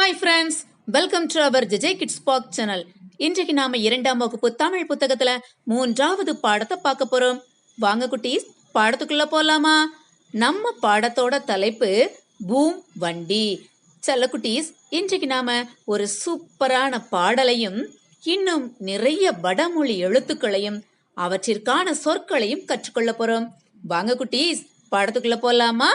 Hi friends welcome to our JJ kids pack channel இன்றைக்கு நாம இரண்டாம் வகுப்பு தமிழ் புத்தகத்துல மூன்றாவது பாடத்தை பார்க்க போறோம். வாங்க குட்டீஸ். பாடத்துக்குள்ள போலாமா? நம்ம பாடத்தோட தலைப்பு பூம் வண்டி. செல்ல குட்டீஸ். இன்றைக்கு நாம ஒரு சூப்பரான பாடலையும் இன்னும் நிறைய வடமொழி எழுத்துக்களையும் அவற்றிற்கான சொற்களையும் கற்றுக்கொள்ள போறோம். வாங்க குட்டீஸ். பாடத்துக்குள்ள போலாமா?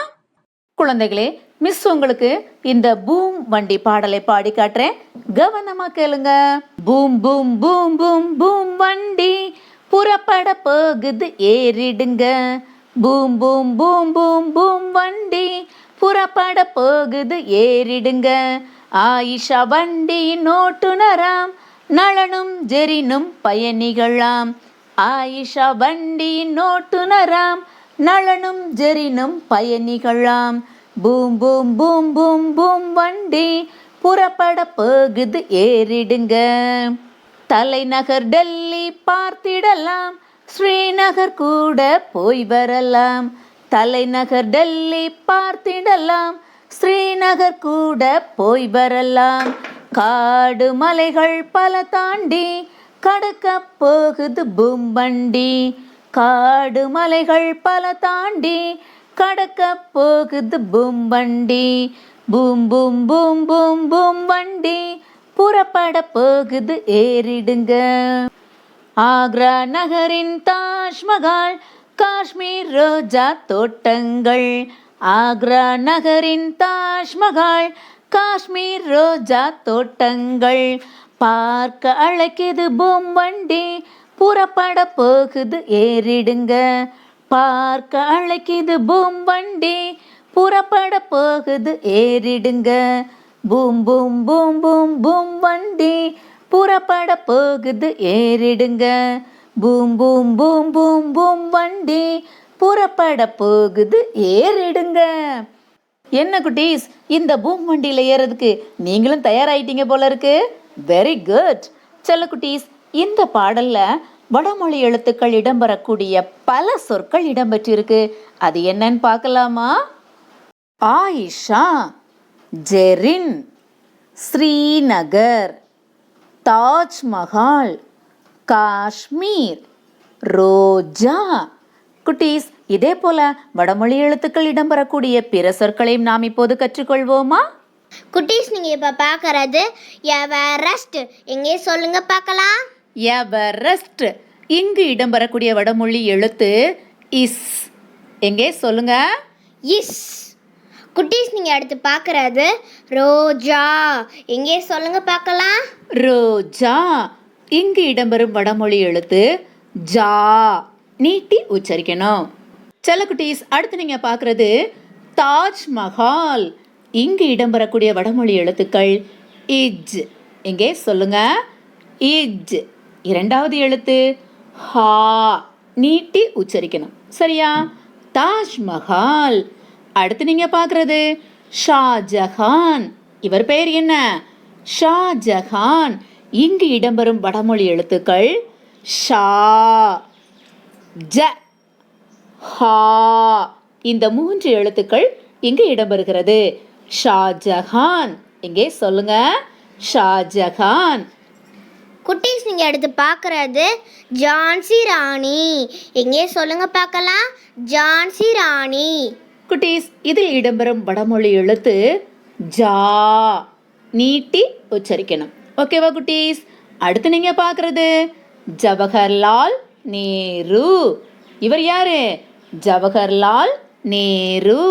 குழந்தைகளே மிஸ் உங்களுக்கு இந்த பூம் வண்டி பாடலை பாடி காட்டுறேன். கவனமா கேளுங்க. பூம் பூம் பூம் பூம் பூம் வண்டி புறப்பட போகுது ஏறிடுங்க. பூம் பூம் பூம் பூம் பூம் வண்டி புறப்பட போகுது ஏறிடுங்க. ஆயிஷா வண்டி நோட்டுனராம் நலனும் ஜெரினும் பயணிகளாம். ஆயிஷா வண்டி நோட்டுனராம் நளனும் ஜெரினும் பயணிகளாம். பூம் பூம் பூம் பூம் பூம் வண்டி புறப்பட போகுது ஏறிடுங்க. தலைநகர் டெல்லி பார்த்திடலாம் ஸ்ரீநகர் கூட போய் வரலாம். தலைநகர் டெல்லி பார்த்திடலாம் ஸ்ரீநகர் கூட போய் வரலாம். காடு மலைகள் பல தாண்டி கடக்க போகுது பூம்பண்டி காடு மலைகள் பல தாண்டி கடக்க போகுது பூம் வண்டி. பூம் பூம் பூம் பூம் பூம் வண்டி. புறப்பட போகுது ஏறிடுங்க. ஆக்ரா நகரின் தாஜ்மஹால் காஷ்மீர் ரோஜா தோட்டங்கள். ஆக்ரா நகரின் தாஜ்மஹால் காஷ்மீர் ரோஜா தோட்டங்கள். பார்க்க அழைக்கிது பூம் வண்டி. புறப்பட போகுது ஏறிடுங்க. பார்க்க அழைக்கிது பூம் வண்டி. புறப்பட போகுது ஏறிடுங்க. பூம் பூம் பூம் பூம் பூம் வண்டி. புறப்பட போகுது ஏறிடுங்க. பூம் பூம் பூம் பூம் பூம் வண்டி. புறப்பட போகுது ஏறிடுங்க. என்ன குட்டீஸ் இந்த பூம் வண்டியில் ஏறதுக்கு நீங்களும் தயாராயிட்டீங்க போல இருக்கு. வெரி குட் செல்ல குட்டீஸ் இந்த பாடலில் வடமொழி எழுத்துக்கள் இடம்பெறக்கூடிய பல சொற்கள் இடம்பெற்றிருக்கு. அது என்னன்னு பார்க்கலாமா? ஆயிஷா ஜெரின் ஸ்ரீநகர் தாஜ்மஹால் காஷ்மீர் ரோஜா. குட்டீஸ் இதே போல வடமொழி எழுத்துக்கள் இடம்பெறக்கூடிய பிற சொற்களையும் நாம் இப்போது கற்றுக்கொள்வோமா? குட்டீஸ் நீங்கள் இப்போ பார்க்கறது எவரெஸ்ட்? எங்கே சொல்லுங்க பார்க்கலாம். எவரெஸ்ட்? இங்கு இடம்பெறக்கூடிய வடமொழி எழுத்து இஸ். எங்கே? சொல்லுங்க. இஸ். குட்டீஸ் நீங்கள் அடுத்து பார்க்கறது ரோஜா. எங்கே? சொல்லுங்க பார்க்கலாம். ரோஜா. இங்கு இடம்பெறும் வடமொழி எழுத்து ஜா. நீட்டி உச்சரிக்கணும். செல்லக்குட்டீஸ் அடுத்து நீங்க பார்க்கறது தாஜ்மஹால். இங்கு இடம்பெறக்கூடிய வடமொழி எழுத்துக்கள் இஜ். எங்கே? சொல்லுங்க. இஜ். இரண்டாவது எழுத்து ஹா நீட்டி உச்சரிக்கணும். சரியா? தாஜ்மஹால். அடுத்து நீங்க பார்க்குறது ஷாஜஹான். இவர் பெயர் என்ன? ஷாஜஹான். இங்கு இடம்பெறும் வடமொழி எழுத்துக்கள் ஷா ஜ ஹா. இந்த மூன்று எழுத்துக்கள் இங்கு இடம்பெறுகிறது. ஷாஜஹான். இங்கே சொல்லுங்க ஷாஜஹான். குட்டீஸ் நீங்கள் அடுத்து பார்க்கறது ஜான்சி ராணி. எங்கே சொல்லுங்க பார்க்கலாம்? ஜான்சி ராணி. குட்டீஸ் இதில் இடம்பெறும் வடமொழி எழுத்து ஜா. நீட்டி உச்சரிக்கணும். ஓகேவா குட்டீஸ்? அடுத்து நீங்க பார்க்கறது ஜவஹர்லால் நேரு. இவர் யாரு? ஜவஹர்லால் நேரு.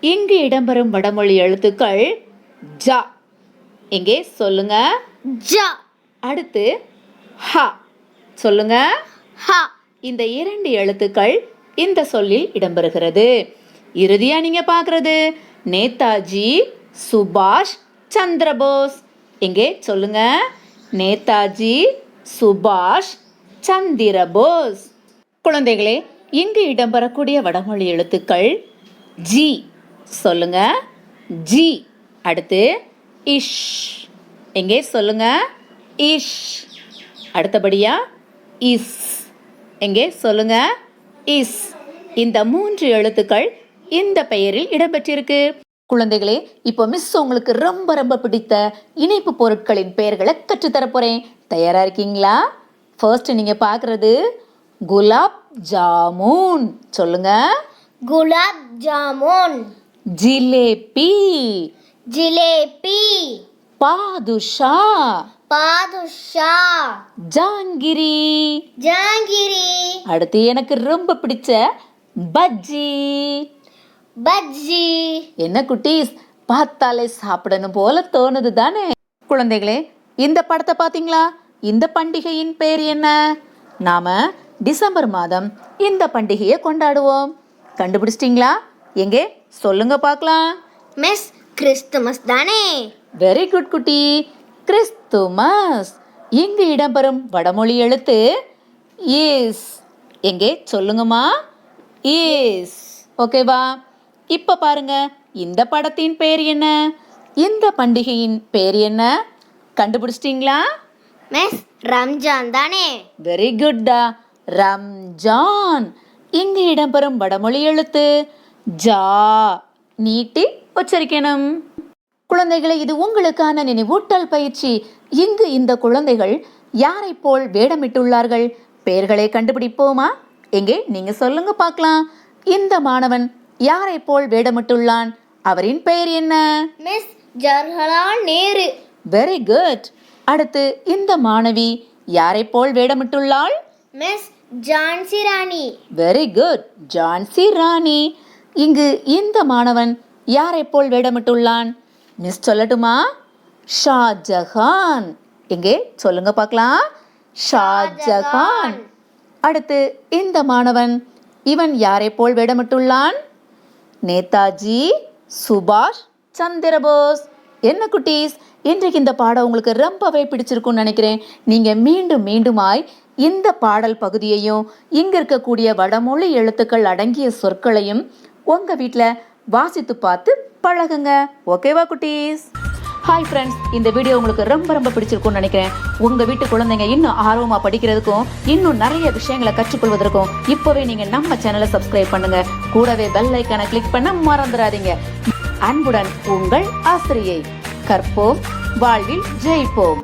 இங்கு இடம்பெறும் வடமொழி எழுத்துக்கள் ஜா. எங்கே சொல்லுங்க? ஜா. அடுத்து ஹ. சொல்லுங்க. ஹா. இந்த இரண்டு எழுத்துக்கள் இந்த சொல்லில் இடம்பெறுகிறது. இறுதியா நீங்க பார்க்கறது. நேதாஜி சுபாஷ் சந்திரபோஸ். எங்கே சொல்லுங்க. நேதாஜி சுபாஷ் சந்திரபோஸ். குழந்தைகளே இங்கு இடம்பெறக்கூடிய வடமொழி எழுத்துக்கள் ஜி. சொல்லுங்க. ஜி. அடுத்து இஷ். எங்கே சொல்லுங்க. இஷ். அடுத்தபடியா இஸ். எங்கே? சொல்லுங்க. இஸ். இந்த மூன்று எழுத்துக்கள் இந்த பெயரில் இடம்பெற்றிருக்கு. குழந்தைகளே இப்போ மிஸ் உங்களுக்கு ரொம்ப ரொம்ப பிடித்த இனிப்பு பொருட்களின் பெயர்களை கற்றுத்தரப் போறேன். தயாரா இருக்கீங்களா? ஃபர்ஸ்ட் நீங்க பார்க்கறது குலாப் ஜாமுன். சொல்லுங்க. குலாப் ஜாமுன். ஜிலேபி. ஜிலேபி. பாதுஷா. பாதுஷா. ஜாங்கிரி. ஜாங்கிரி. அடுத்து எனக்கு ரொம்ப பிடிச்ச பஜ்ஜி. பஜ்ஜி. என்ன குட்டீஸ் பார்த்தாலே சாப்பிடணும் போல தோணுது தானே. குழந்தைகளே இந்த படத்தை பார்த்தீங்களா? இந்த பண்டிகையின் பேர் என்ன? நாம டிசம்பர் மாதம் இந்த பண்டிகையை கொண்டாடுவோம். கண்டுபிடிச்சிட்டிங்களா? எங்கே? சொல்லுங்க பார்க்கலாம். மிஸ் கிறிஸ்துமஸ் தானே. வெரி குட் குட்டி. கிறிஸ்துமஸ். இங்கு இடம்பெறும் வடமொழி எழுத்து இஸ் எங்கே? சொல்லுங்கம்மா. இஸ் ஓகேவா? இப்போ பாருங்க இந்த படத்தின் பேர் என்ன? இந்த பண்டிகையின் பேர் என்ன? கண்டுபிடிச்சிட்டிங்களா? மிஸ் ரம்ஜான் தானே? வெரி குட்டா ரம்ஜான். இங்கு இடம்பெறும் வடமொழி எழுத்து ஜா. நீட்டி உச்சரிக்கணும். குழந்தைகளை இது உங்களுக்கான நினைவூட்டல் பயிற்சி. இங்கு இந்த குழந்தைகள் யாரை போல் வேடமிட்டுள்ளார்கள்? பெயர்களை கண்டுபிடிப்போமா? எங்கே? நீங்க சொல்லுங்க பார்க்கலாம். இந்த மாணவன் யாரை போல் வேடமிட்டுள்ளான்? அவரின் பெயர் என்ன? Miss Jawaharlal Nehru. Very good அடுத்து இந்த மாணவி யாரை போல் வேடமிட்டுள்ளாள்? Miss Jhansi Rani. Very good Jhansi Rani. இங்கு இந்த மாணவன் யாரை போல் வேடமிட்டுள்ளான்? மிஸ் சொல்லட்டுமா? ஷாஜஹான். எங்கே? சொல்லுங்க பார்க்கலாம். ஷாஜஹான். அடுத்து இந்த மாணவன். இவன் யாரை போல் வேடமிட்டுள்ளான்? நேதாஜி சுபாஷ் சந்திரபோஸ். என்ன குட்டீஸ்? இன்றைக்கு இந்த பாடம் உங்களுக்கு ரொம்பவே பிடிச்சிருக்கும்னு நினைக்கிறேன். நீங்கள் மீண்டும் மீண்டுமாய் இந்த பாடல் பகுதியையும் இங்கே இருக்கக்கூடிய வடமொழி எழுத்துக்கள் அடங்கிய சொற்களையும் உங்கள் வீட்டில் வாசித்து பார்த்து பழகுங்க. ஓகேவா குட்டீஸ்? ஹாய் ஃப்ரெண்ட்ஸ் இந்த வீடியோ உங்களுக்கு ரொம்ப ரொம்ப பிடிச்சிருக்கும்னு நினைக்கிறேன். உங்கள் வீட்டு குழந்தைங்க இன்னும் ஆர்வமாக படிக்கிறதுக்கும் இன்னும் நிறைய விஷயங்களை கற்றுக்கொள்வதற்கும் இப்போவே நீங்கள் நம்ம சேனலை சப்ஸ்கிரைப் பண்ணுங்க. கூடவே பெல் ஐக்கானை கிளிக் பண்ண மறந்துடாதீங்க. அன்புடன் உங்கள் ஆசிரியை. கற்போம் வாழ்வில் ஜெயிப்போம்.